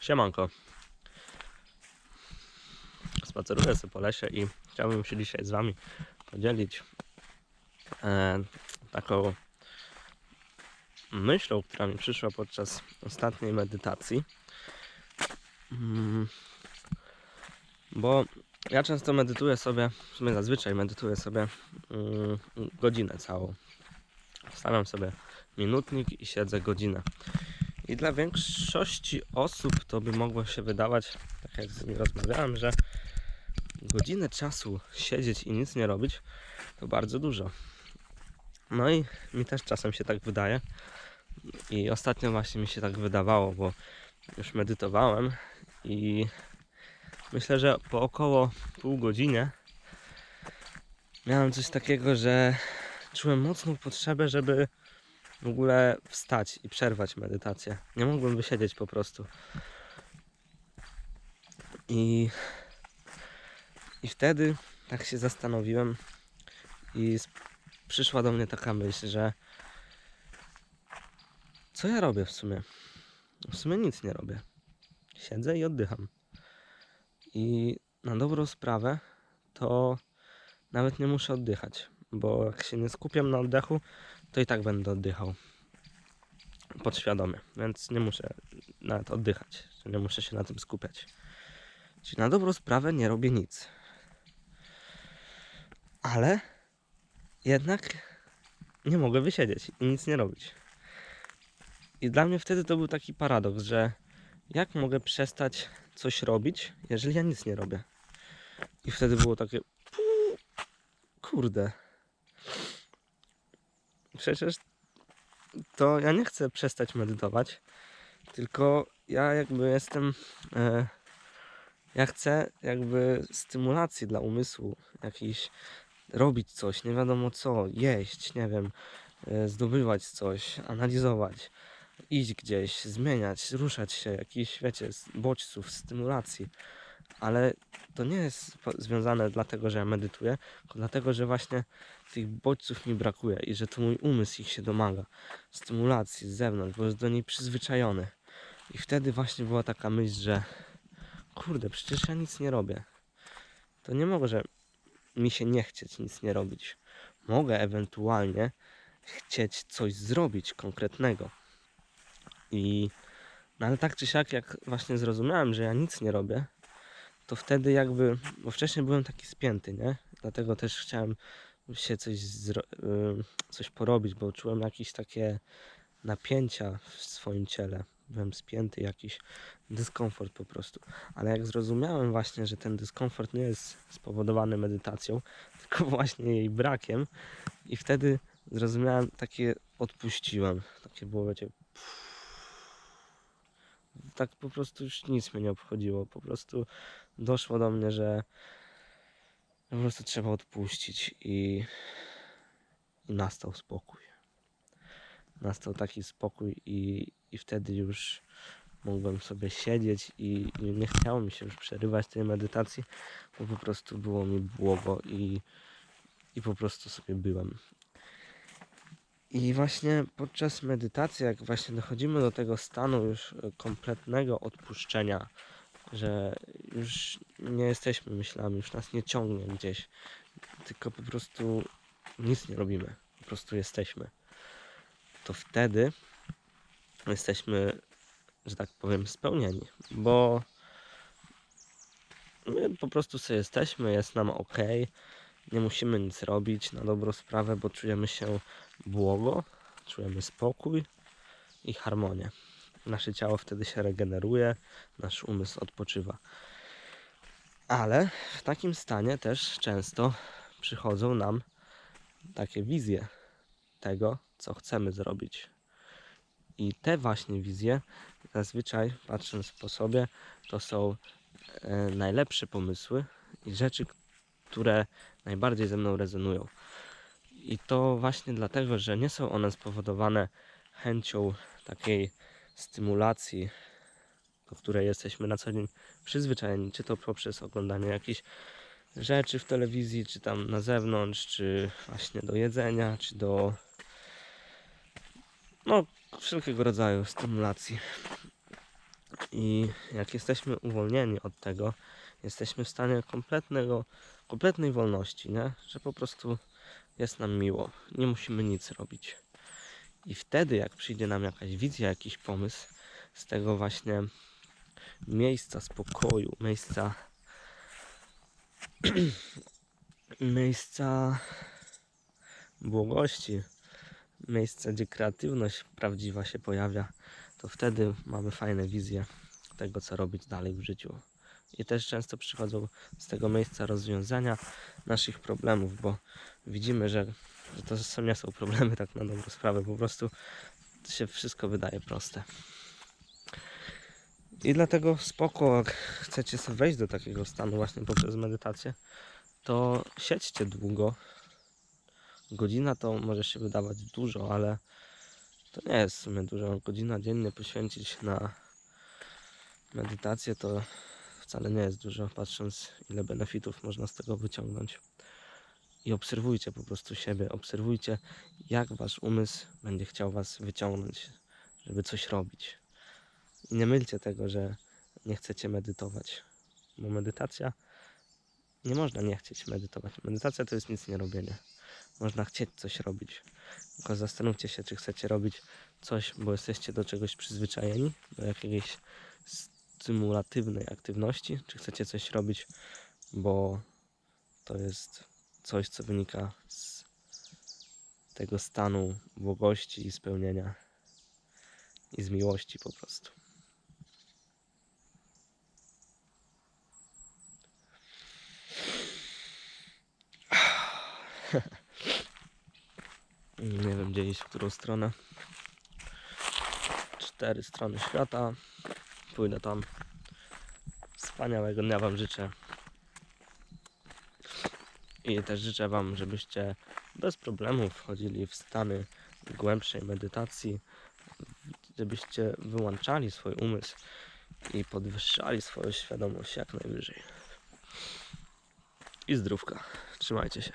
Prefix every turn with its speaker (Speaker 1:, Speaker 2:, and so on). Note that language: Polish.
Speaker 1: Siemanko. Spaceruję sobie po lesie i chciałbym się dzisiaj z Wami podzielić e, taką myślą, która mi przyszła podczas ostatniej medytacji. Mm, Bo ja często medytuję sobie, w sumie zazwyczaj medytuję sobie mm, godzinę całą. Stawiam sobie minutnik i siedzę godzinę. I dla większości osób to by mogło się wydawać, tak jak z nimi rozmawiałem, że godzinę czasu siedzieć i nic nie robić to bardzo dużo. No i mi też czasem się tak wydaje. I ostatnio właśnie mi się tak wydawało, bo już medytowałem i myślę, że po około pół godzinie miałem coś takiego, że czułem mocną potrzebę, żeby w ogóle wstać i przerwać medytację. Nie mogłem wysiedzieć po prostu. I, i wtedy tak się zastanowiłem i przyszła do mnie taka myśl, że co ja robię w sumie? W sumie nic nie robię. Siedzę i oddycham. I na dobrą sprawę to nawet nie muszę oddychać, bo jak się nie skupiam na oddechu, to i tak będę oddychał podświadomie, więc nie muszę nawet oddychać, nie muszę się na tym skupiać. Czyli na dobrą sprawę nie robię nic. Ale jednak nie mogę wysiedzieć i nic nie robić. I dla mnie wtedy to był taki paradoks, że jak mogę przestać coś robić, jeżeli ja nic nie robię? I wtedy było takie "Puu, kurde. Przecież to ja nie chcę przestać medytować, tylko ja jakby jestem. E, ja chcę jakby stymulacji dla umysłu, jakiś robić coś, nie wiadomo co, jeść, nie wiem, e, zdobywać coś, analizować, iść gdzieś, zmieniać, ruszać się, jakiś, wiecie, bodźców, stymulacji. Ale to nie jest związane dlatego, że ja medytuję, tylko dlatego, że właśnie tych bodźców mi brakuje i że to mój umysł ich się domaga. Stymulacji z zewnątrz, bo jest do niej przyzwyczajony. I wtedy właśnie była taka myśl, że kurde, przecież ja nic nie robię. To nie może mi się nie chcieć nic nie robić. Mogę ewentualnie chcieć coś zrobić konkretnego. I no ale tak czy siak, jak właśnie zrozumiałem, że ja nic nie robię, to wtedy jakby, bo wcześniej byłem taki spięty, nie? Dlatego też chciałem się coś, y, coś porobić, bo czułem jakieś takie napięcia w swoim ciele. Byłem spięty, jakiś dyskomfort po prostu. Ale jak zrozumiałem właśnie, że ten dyskomfort nie jest spowodowany medytacją, tylko właśnie jej brakiem, i wtedy zrozumiałem, takie odpuściłem. Takie było, wiecie, tak po prostu już nic mnie nie obchodziło. Po prostu doszło do mnie, że po prostu trzeba odpuścić i, i nastał spokój. Nastał taki spokój i, i wtedy już mogłem sobie siedzieć i, i nie chciało mi się już przerywać tej medytacji, bo po prostu było mi błogo i, i po prostu sobie byłem. I właśnie podczas medytacji, jak właśnie dochodzimy do tego stanu już e, kompletnego odpuszczenia, że już nie jesteśmy myślami, już nas nie ciągnie gdzieś, tylko po prostu nic nie robimy, po prostu jesteśmy. To wtedy jesteśmy, że tak powiem, spełnieni, bo my po prostu sobie jesteśmy, jest nam ok, nie musimy nic robić na dobrą sprawę, bo czujemy się błogo, czujemy spokój i harmonię. Nasze ciało wtedy się regeneruje, nasz umysł odpoczywa. Ale w takim stanie też często przychodzą nam takie wizje tego, co chcemy zrobić. I te właśnie wizje, zazwyczaj patrząc po sobie, to są e, najlepsze pomysły i rzeczy, które najbardziej ze mną rezonują. I to właśnie dlatego, że nie są one spowodowane chęcią takiej stymulacji, do której jesteśmy na co dzień przyzwyczajeni, czy to poprzez oglądanie jakichś rzeczy w telewizji, czy tam na zewnątrz, czy właśnie do jedzenia, czy do no wszelkiego rodzaju stymulacji. I jak jesteśmy uwolnieni od tego, jesteśmy w stanie kompletnego, kompletnej wolności, nie? że po prostu jest nam miło, nie musimy nic robić. I wtedy, jak przyjdzie nam jakaś wizja, jakiś pomysł z tego właśnie miejsca spokoju, miejsca miejsca błogości, miejsca, gdzie kreatywność prawdziwa się pojawia, to wtedy mamy fajne wizje tego, co robić dalej w życiu. I też często przychodzą z tego miejsca rozwiązania naszych problemów, bo widzimy, że, że to są, nie są problemy tak na dobrą sprawę, po prostu się wszystko wydaje proste. I dlatego spoko, jak chcecie sobie wejść do takiego stanu właśnie poprzez medytację, to siedźcie długo. Godzina to może się wydawać dużo, ale to nie jest w sumie dużo. Godzina dziennie poświęcić na medytację to wcale nie jest dużo, patrząc ile benefitów można z tego wyciągnąć. I obserwujcie po prostu siebie, obserwujcie jak wasz umysł będzie chciał was wyciągnąć, żeby coś robić. I nie mylcie tego, że nie chcecie medytować, bo medytacja nie można nie chcieć medytować. Medytacja to jest nic nie robienie. Można chcieć coś robić. Tylko zastanówcie się, czy chcecie robić coś, bo jesteście do czegoś przyzwyczajeni, do jakiejś stymulatywnej aktywności, czy chcecie coś robić, bo to jest coś, co wynika z tego stanu błogości i spełnienia i z miłości po prostu. Nie wiem gdzie iść, w którą stronę. Cztery strony świata. Pójdę tam. Wspaniałego dnia Wam życzę. I też życzę Wam, żebyście bez problemu wchodzili w stany głębszej medytacji, żebyście wyłączali swój umysł i podwyższali swoją świadomość jak najwyżej. I zdrówka. Trzymajcie się.